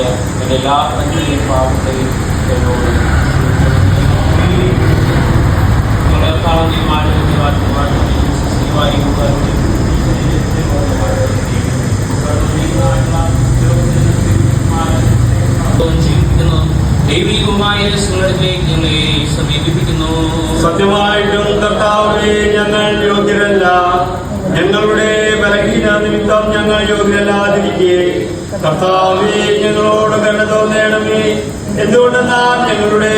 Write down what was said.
മുറിയാത്തമായ എന്റെ എല്ലാ നന്മയും പാവത്തെയും എന്നോട് നിങ്ങളെ കാണുന്ന മാറ്റം മാറ്റുവാൻ ജീവിക്കുന്നു ദൈവികമായ സ്വരത്തിലേക്ക് ഞങ്ങളെ സമീപിപ്പിക്കുന്നു സത്യമായിട്ടും കർത്താവേ ഞങ്ങൾ യോഗ്യരല്ല. ഞങ്ങളുടെ ബലഹീന നിമിത്തം ഞങ്ങൾ യോഗ്യരല്ലാതിരിക്കെ. കർത്താവേ ഞങ്ങളോട് കണ്ടതോ നേടമേ എന്തുകൊണ്ടെന്നാൽ ഞങ്ങളുടെ